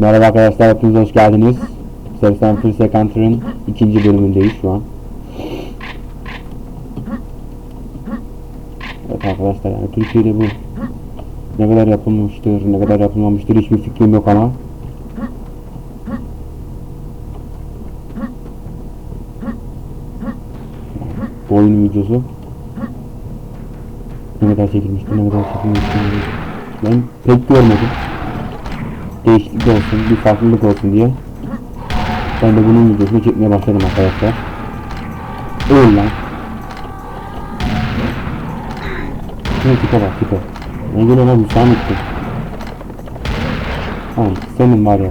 Merhaba arkadaşlar, hepiniz hoş geldiniz. Sersen Free Secondar'ın ikinci bölümündeyiz şu an. Evet arkadaşlar yani Türkiye'de bu ne kadar yapılmıştır, ne kadar yapılmamıştır hiçbir fikrim yok ama bu oyunun videosu ne kadar çekilmiştir, ne kadar çekilmiştir ben pek görmedim değişiklik olsun, bir farklılık olsun diye ben de bunun videosunu çekmeye başladım arkadaşlar. Öyle lan. Ne tipe bak tipe. Ne geliyor lan Hüsamettin. Tamam senin var ya.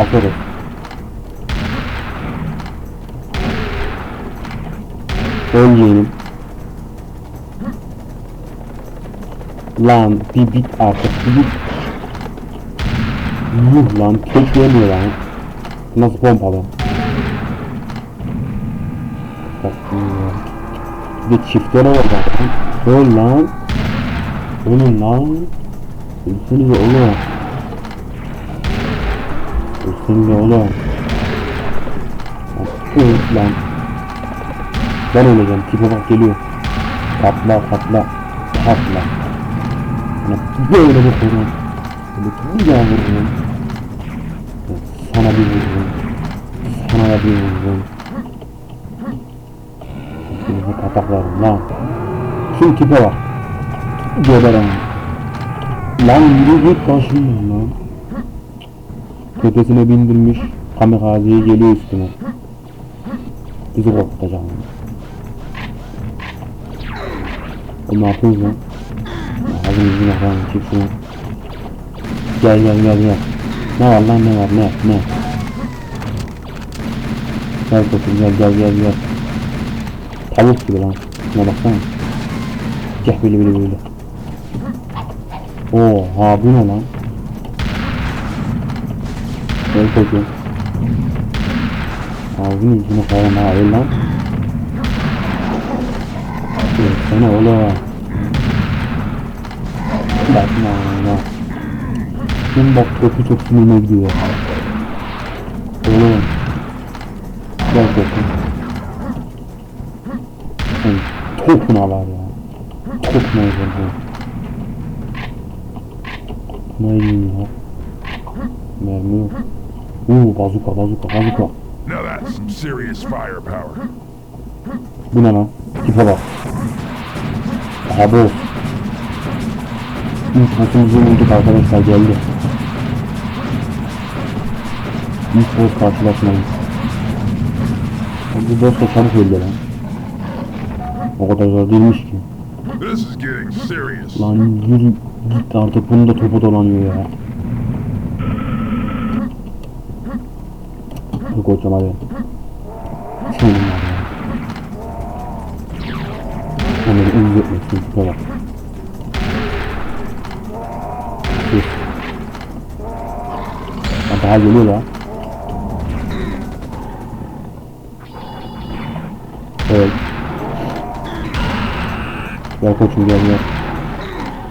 Aferin. Öleceğinim. Lan bir bit artık bir bit. Yuh lan tek yemiyor lan. Nasıl pompalı? Bir de çiftleri var zaten. Öl lan. Ölün lan. Ölsenize oğlum. Ölsenize oğlum. Öl lan. Ben öleceğim. Tipe bak geliyor. Patla patla. Patla. Böyle bakarım. Böyle bir. Sana bir vururum. Sana bir vururum. Şimdi pataklarım lan. Şu tipe bak. Geberem. Lan yürü git başımdan lan. Tepesine bindirmiş. Kamikazeye geliyor üstüne. Bizi korkutacak. O ne yapıyoruz lan? Falan çek şunu. Gel gel gel gel. Ne var lan ne var ne ne? Gel koçum gel gel gel gel. Tavuk gibi lan. Şuna baksana. Gel böyle böyle böyle. Oha bu ne lan? Gel koçum. Ağzını yüzüne falan ha öyle lan. Sana oğlum. Bakma ya. Şimdi bak topu çok sinirime gidiyor. Oğlum. Gel bakayım. Topuna var ya. Var bu. Yiyeyim ya? Mermi yok. Uuu bazuka bazuka bazuka. Now that's some serious firepower. Bu ne lan? Tipe bak. Aha bu. İlk boss'umuzu bulduk arkadaşlar geldi. İlk boss karşılaşmayız. Bu boss da çabuk öldü lan. O kadar zor değilmiş ki. Lan yürü git artık bunun da topu dolanıyor ya. Dur koçum hadi. Senin var ya. Hemen uyuz etmesin tipe bak. Daha geliyor la. Evet. Gel koçum gel gel.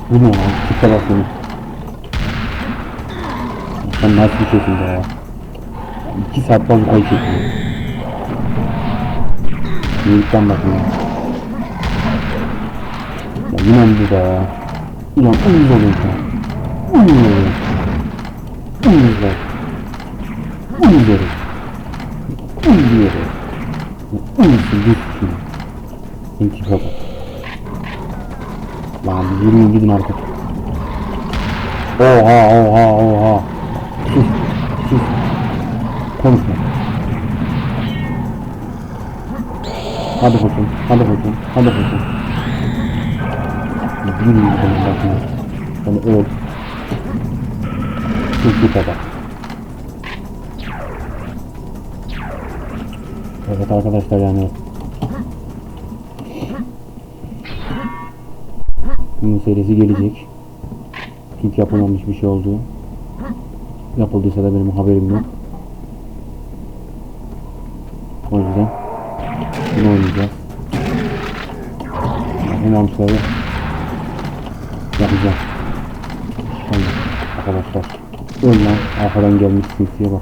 Bu ne lan? Tipe bak bunu. Sen nasıl bir şeysin be ya? İki saat bazukayı çekiyor. Yürükten bakın ya. Ya yine mi bu da ya? Ulan uyuz oluyor ya. Uyuz oluyor. Uyuz oluyor. Uyuz oluyor. Uyuz oluyor. Uyuzsun bir tipe bak. Lan yürüyün gidin artık. Oha oha oha. Sus. Sus. Konuşma. Hadi koçum. Hadi koçum. Hadi koçum. Yürüyün gidin bakın. Sen öl. Git bak. Evet arkadaşlar yani Bunun serisi gelecek. Hiç yapılmamış bir şey oldu. Yapıldıysa da benim haberim yok. O yüzden bunu oynayacağız. Yapamamışları yapacağım. Hadi arkadaşlar. Öl lan. Arkadan gelmiş sinsiye bak.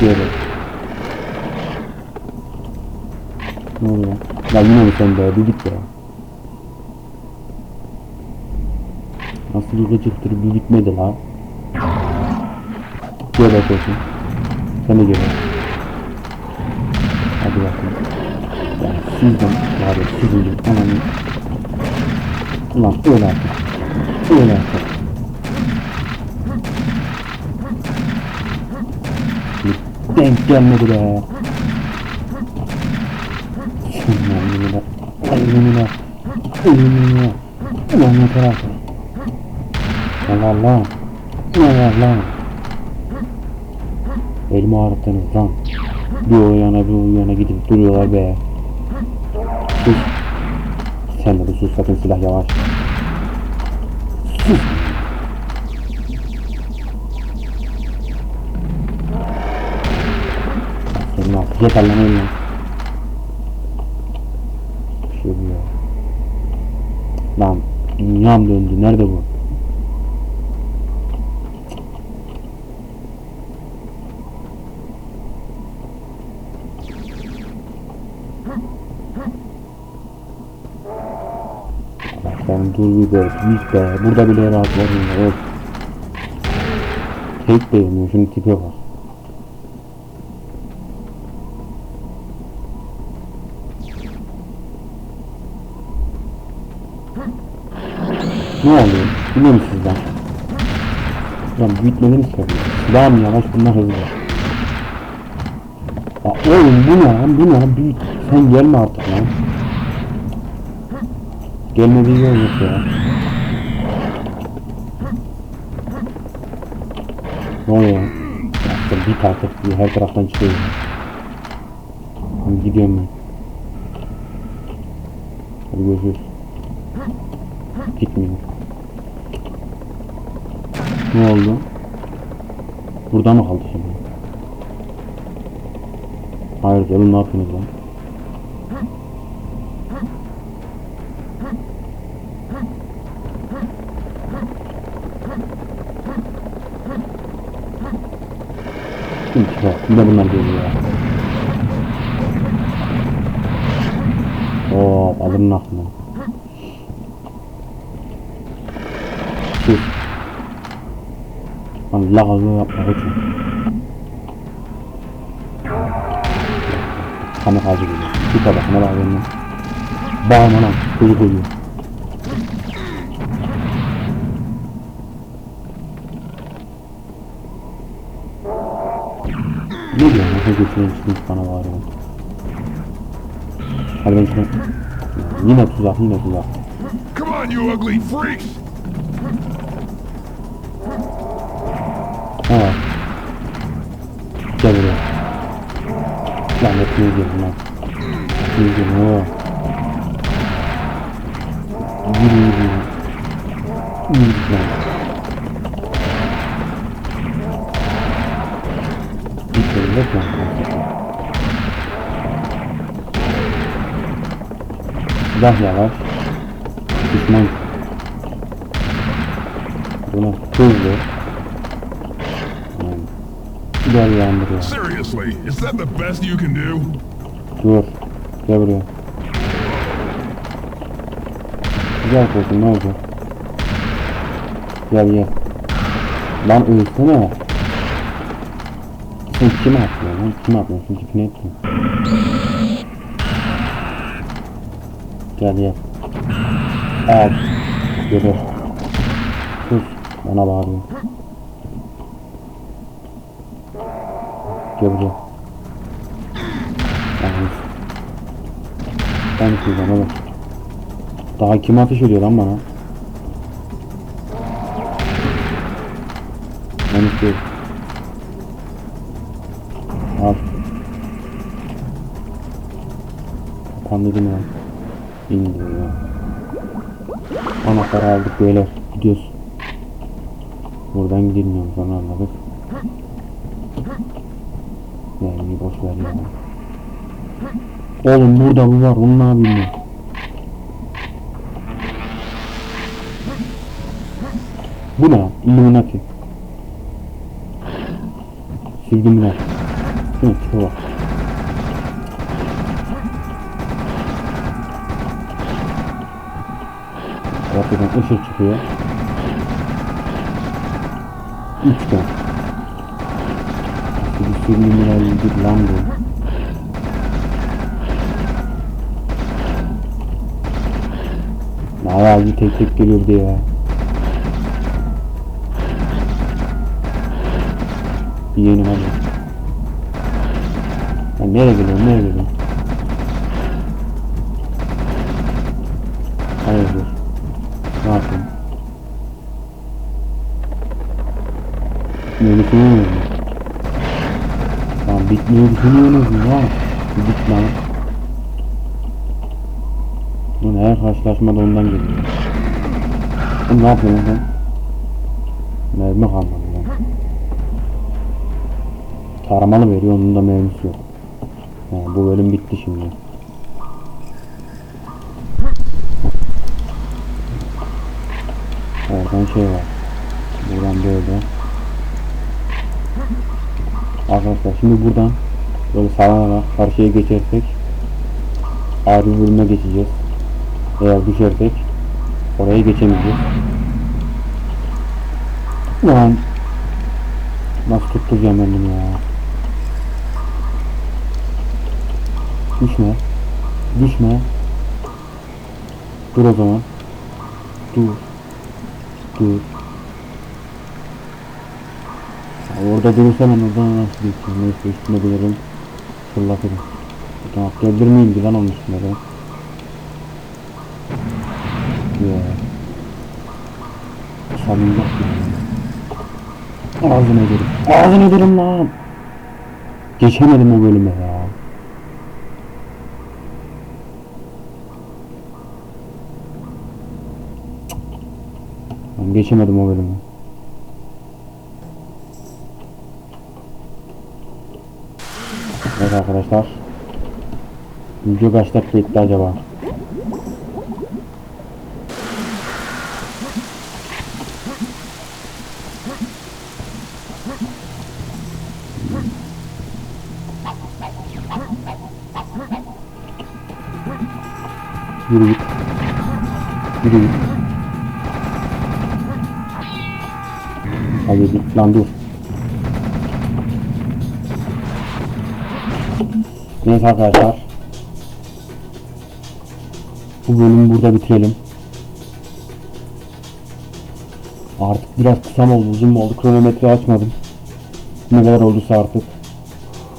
Diğeri. Ne oluyor? Ya yine mi sen? Bir git ya. Nasıl bir gıcıktır bir bitmedi la. Gel bakıyorsun. Sen de gel. Hadi bakalım. Ya sizden var ya sizin gibi ananı. Ulan öyle artık. Öyle artık. Denk gelmedi be. Ölümüne. Ölümüne. Ulan yeter artık. Allah Allah. Allah Allah. Elimi ağrıttınız lan. Bir o yana bir o yana gidip duruyorlar be. Sus. Sen de sus sakın silah yavaş. Sus. Senin artık yeter lan. Bir şey bu ya. Lan dünyam döndü. Nerede bu? Sen dur bir be, be. Burada bile rahat vermiyor. Evet. Tek de yemiyor. Şunun tipe bak. Ne oluyor? Bilmiyorum sizden. Lan bitmediniz ki. Silahım yavaş bunlar hızlı. Ya oğlum bu ne lan? Bu ne lan? Bir, sen gelme artık lan. Gelmediği yok ya. Ne oluyor? Ya işte bir takip diye her taraftan çıkıyor. Hadi gidiyorum ben. Hadi görüşürüz. Gitmiyor. Ne oldu? Burada mı kaldı şimdi? Hayır canım ne yapıyorsunuz lan? Bir de bunlar geliyor ya. Oo, alırın aklına. Sus. Allah Allah yapma koçum. Kamikaze geliyor. Bir tabak ne var benim? Bağırma lan. Çocuk oluyor. Ne? Nasıl geçiyorsun şimdi bana bağırıyor. Hadi ben şuna... Yine tuzak, yine tuzak. Come on, you ugly freaks! Ha. Gel buraya. Lanet ne diyorsun lan? Ne diyorsun o? Yürü yürü. Yürü lan. Bir kere de. Gel. Seriously, is that the best you can do? Dur. Gel buraya. Gel koçum ne oldu? Gel gel. Lan ölsene. Sen kime atıyorsun lan? Kime atıyorsun? Tipine ettin. Gel gel. Al. Geber. Sus. Bana bağırıyor. Buraya. Yani. Ben kıyacağım oğlum. Daha kim ateş ediyor lan bana? Ben istiyorum. Al. Kandırdım ya. İndi ya. Anahtarı aldık beyler. Gidiyoruz. Buradan gidilmiyor sonra anladık yani boş ver ya. Oğlum burada mı var? Bunun ne yapayım ben? Bu ne? Illuminati. Silgimler. Şunu tipe bak. Kapıdan ışık çıkıyor. Üç subliminal bir lan bu. Bayağı bir tek tek geliyor bir de ya. Yiyelim hadi. Ya nereye geliyorsun nereye geliyorsun? Hayırdır? Ne yapıyorsun? Ne düşünüyorsun? Lan bitmiyor düşünüyorsunuz ya. Bir Bit lan. Ne her karşılaşmada ondan geliyor. Oğlum ne yapıyorsun sen? Mermi kalmadı lan. Taramalı veriyor onun da mermisi yok. Ha, bu bölüm bitti şimdi. Oradan şey var. Buradan böyle. Arkadaşlar şimdi buradan böyle sallanarak karşıya geçersek bir bölüme geçeceğiz. Eğer düşersek oraya geçemeyeceğiz. Lan nasıl tutturacağım ben ya? Düşme. Düşme. Dur o zaman. Dur. Dur. Ya orada durursam oradan nasıl geçeceğim? Neyse üstüne bilirim. Fırlatırım. Tamam atlayabilir miyim ki lan onun üstüne ben? Ya. Ya. Ağzını ederim. Ağzını ederim lan. Geçemedim o bölüme ya. Geçemedim o bölümü. Evet arkadaşlar. Video kaç dakika gitti acaba? Yürü git. Hadi git lan dur. Neyse arkadaşlar. Bu bölümü burada bitirelim. Artık biraz kısa mı oldu, uzun mu oldu kronometre açmadım. Ne kadar olduysa artık.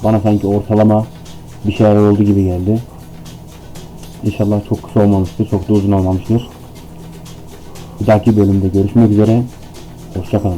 Bana sanki ortalama bir şeyler oldu gibi geldi. İnşallah çok kısa olmamıştır, çok da uzun olmamıştır. Bir dahaki bölümde görüşmek üzere. Hoşçakalın.